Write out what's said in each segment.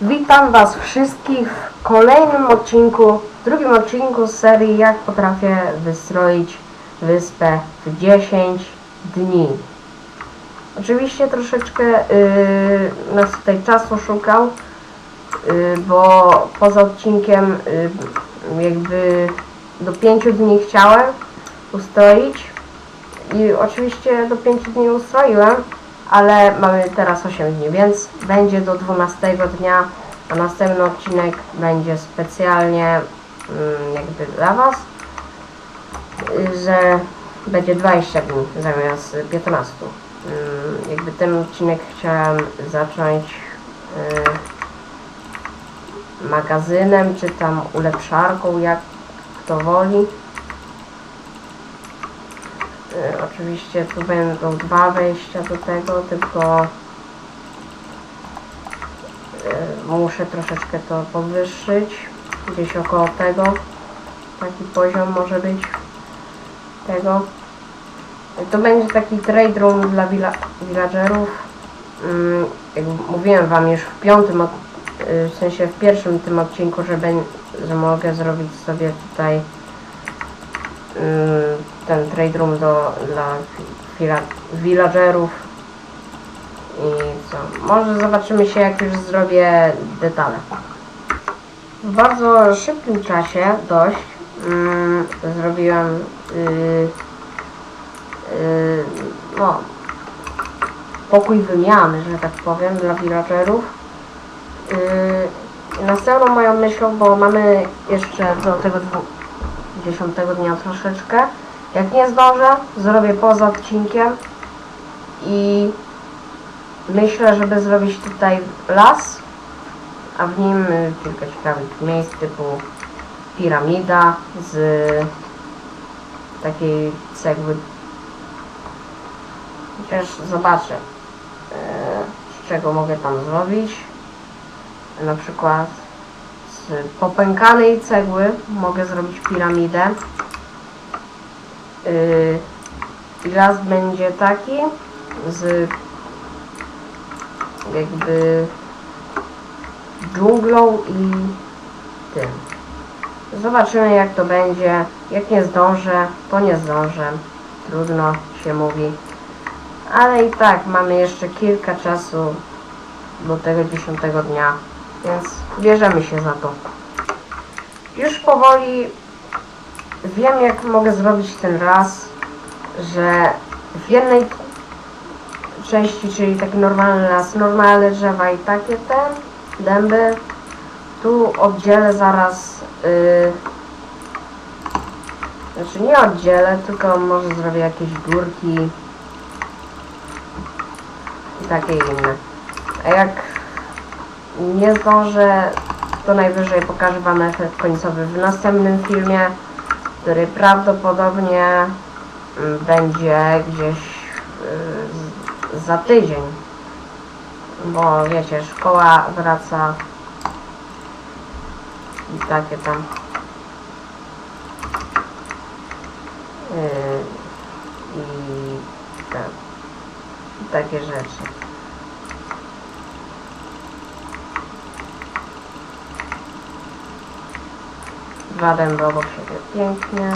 Witam Was wszystkich w kolejnym odcinku, drugim odcinku z serii Jak potrafię wystroić wyspę w 10 dni. Oczywiście troszeczkę yy, nas tutaj czasu szukał, yy, bo poza odcinkiem yy, jakby do 5 dni chciałem ustroić i oczywiście do 5 dni ustroiłem, ale mamy teraz 8 dni, więc będzie do 12 dnia, a następny odcinek będzie specjalnie mm, jakby dla Was, że będzie 20 dni zamiast 15. Mm, Jakby ten odcinek chciałem zacząć y, magazynem, czy tam ulepszarką, jak kto woli. Y, Oczywiście tu będą dwa wejścia do tego, tylko y, muszę troszeczkę to podwyższyć. Gdzieś około tego. Taki poziom może być tego. To będzie taki trade room dla villa villagerów. Mm, Jak mówiłem wam już w piątym, y, w sensie w pierwszym tym odcinku, że, że mogę zrobić sobie tutaj Y, ten trade room do, dla villagerów. I co, może zobaczymy się jak już zrobię detale. W bardzo szybkim czasie dość mm, zrobiłem yy, yy, no, pokój wymiany, że tak powiem, dla villagerów. Yy, następną moją myślą, bo mamy jeszcze do tego dwóch 10 dnia troszeczkę. Jak nie zdążę, zrobię poza odcinkiem i myślę, żeby zrobić tutaj las, a w nim y, kilka ciekawych miejsc typu piramida z takiej cegły. Chociaż zobaczę, y, z czego mogę tam zrobić. Na przykład z popękanej cegły mogę zrobić piramidę. Yy, będzie taki z jakby dżunglą i tym. Zobaczymy jak to będzie. Jak nie zdążę, to nie zdążę. Trudno się mówi. Ale i tak mamy jeszcze kilka czasu do tego dziesiątego dnia, więc bierzemy się za to. Już powoli wiem jak mogę zrobić ten raz, że w jednej części, czyli taki normalny las, normalne drzewa i takie te dęby, tu oddzielę zaraz, yy, znaczy nie oddzielę, tylko może zrobię jakieś górki i takie inne. A jak nie zdążę, to najwyżej pokażę Wam efekt końcowy w następnym filmie, który prawdopodobnie mm, będzie gdzieś y, za tydzień. Bo wiecie, szkoła wraca i takie tam. y, I tak, i takie rzeczy. Dwa dęby obok siebie. Pięknie.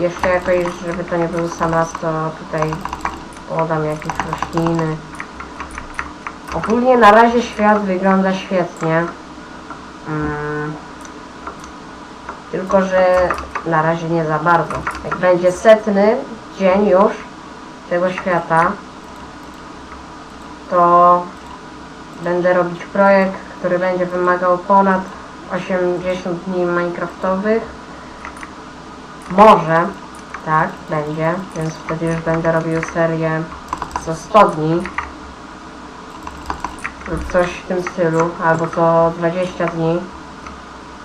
Jeszcze jakoś, żeby to nie był sam raz, to tutaj podam jakieś rośliny. Ogólnie na razie świat wygląda świetnie. Mm. Tylko, że na razie nie za bardzo. Jak będzie setny dzień już tego świata, to będę robić projekt, który będzie wymagał ponad 80 dni minecraftowych. Może, tak, będzie, więc wtedy już będę robił serię co 100 dni lub coś w tym stylu, albo co 20 dni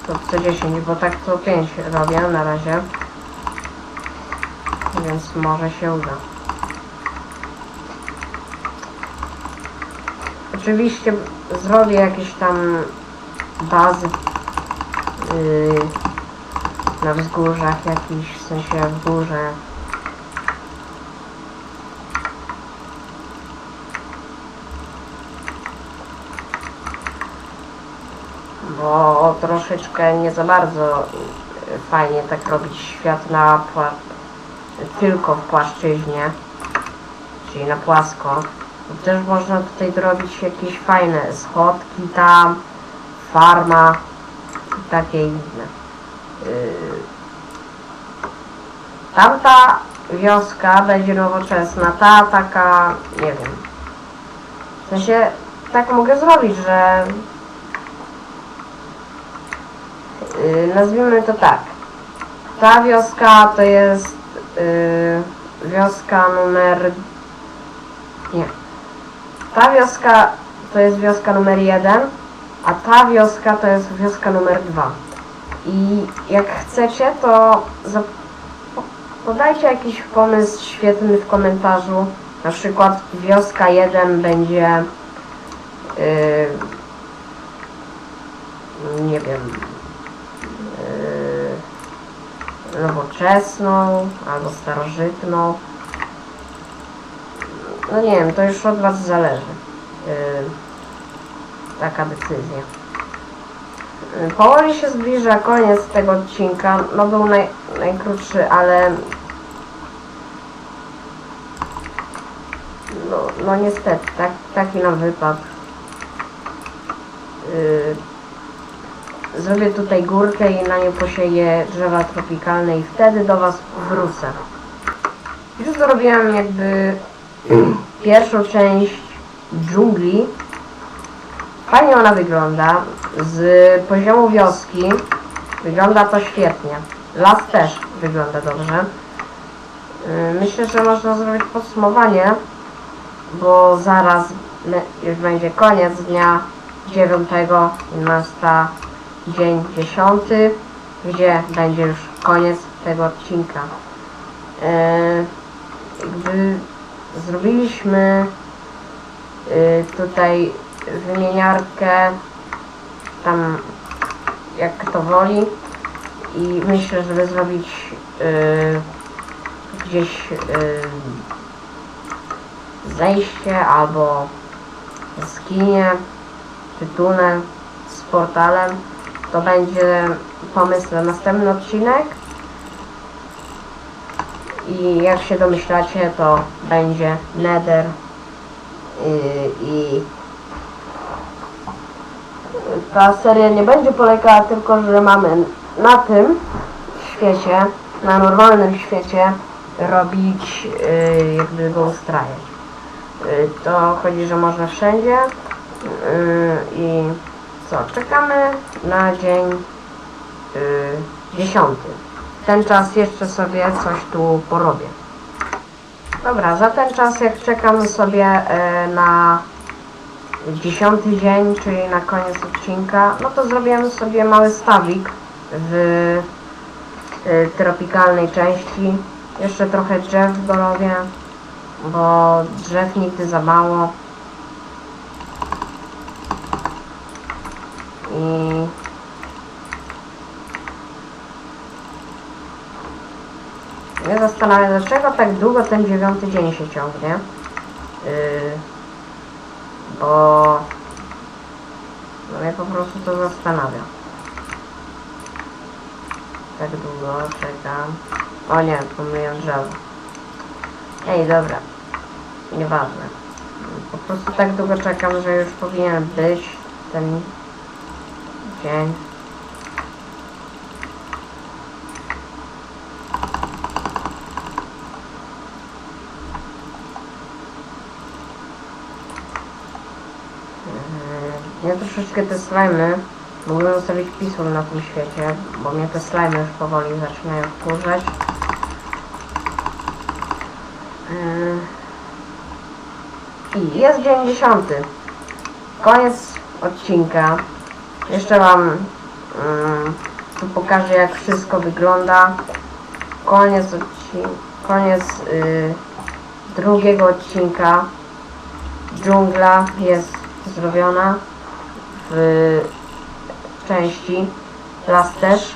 lub co 10, bo tak co 5 robię na razie. Więc może się uda. Oczywiście zrobię jakieś tam bazy yy, na wzgórzach jakiś, w sensie w górze. bo troszeczkę nie za bardzo y, fajnie tak robić świat na pła- tylko w płaszczyźnie, czyli na płasko. Też można tutaj zrobić jakieś fajne schodki tam, farma takie inne. Yy, Tamta wioska będzie nowoczesna, ta taka, nie wiem. W sensie, tak mogę zrobić, że yy, nazwijmy to tak. Ta wioska to jest yy, wioska numer... Nie. Ta wioska to jest wioska numer jeden, a ta wioska to jest wioska numer dwa. I jak chcecie, to podajcie jakiś pomysł świetny w komentarzu. Na przykład wioska 1 będzie yy, nie wiem yy, nowoczesną albo starożytną. No nie wiem, to już od Was zależy. Yy, taka decyzja. Powoli się zbliża koniec tego odcinka. No był naj, najkrótszy, ale no, no niestety, tak, taki nam wypadł. Yy, zrobię tutaj górkę i na nią posieję drzewa tropikalne i wtedy do Was wrócę. Już zrobiłem jakby pierwszą część dżungli. Fajnie ona wygląda. Z poziomu wioski wygląda to świetnie. Las też wygląda dobrze. Yy, Myślę, że można zrobić podsumowanie, bo zaraz już będzie koniec dnia 9 i nasta dzień 10, gdzie będzie już koniec tego odcinka. Yy, Jakby zrobiliśmy yy, tutaj wymieniarkę tam jak kto woli. I myślę, żeby zrobić yy, gdzieś yy, zejście albo skinie czy tunel z portalem. To będzie pomysł na następny odcinek. I jak się domyślacie to będzie nether yy, i ta seria nie będzie polegała tylko, że mamy na tym świecie, na normalnym świecie robić, yy, jakby go ustrajać. Yy, to chodzi, że można wszędzie yy, i co, czekamy na dzień yy, 10. W ten czas jeszcze sobie coś tu porobię. Dobra, za ten czas jak czekamy sobie yy, na dziesiąty dzień, czyli na koniec odcinka, no to zrobimy sobie mały stawik w y, tropikalnej części. Jeszcze trochę drzew dorobię, bo drzew nigdy za mało. I mnie zastanawia, dlaczego tak długo ten dziewiąty dzień się ciągnie. Yy, bo no mnie po prostu to zastanawia. Tak długo czekam. O nie, pomyliłem drzewo. Ej, dobra. Nieważne. Po prostu tak długo czekam, że już powinien być ten dzień. Ja troszeczkę te slimy mógłbym zostawić pismo na tym świecie, bo mnie te slimy już powoli zaczynają wkurzać. Yy. I jest dzień dziesiąty. Koniec odcinka. Jeszcze wam yy, tu pokażę jak wszystko wygląda. Koniec odcinka. Koniec yy, drugiego odcinka. Dżungla jest zrobiona w części. Las też.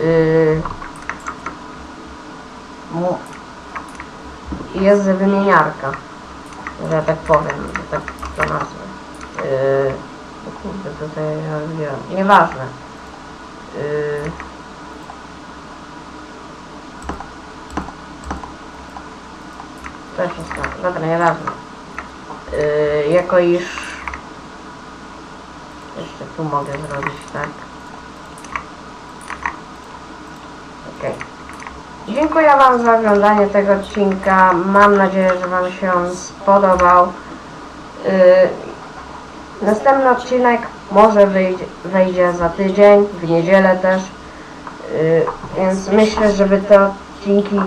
Yy, jest wymieniarka, że tak powiem, że tak to nazwę. Yy, Kurde, tutaj robiłem. Nieważne. Yy... Też jest tam. Dobra, nieważne. Yy, jako iż... Jeszcze tu mogę zrobić, tak? Okej. Dziękuję Wam za oglądanie tego odcinka. Mam nadzieję, że Wam się on spodobał. Yy, następny odcinek może wyjdzie, wejdzie za tydzień, w niedzielę też. Yy, więc myślę, żeby te odcinki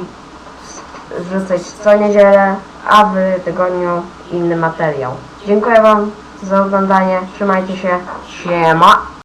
wrzucać co niedzielę, a w tygodniu inny materiał. Dziękuję Wam za oglądanie. Trzymajcie się. Siema.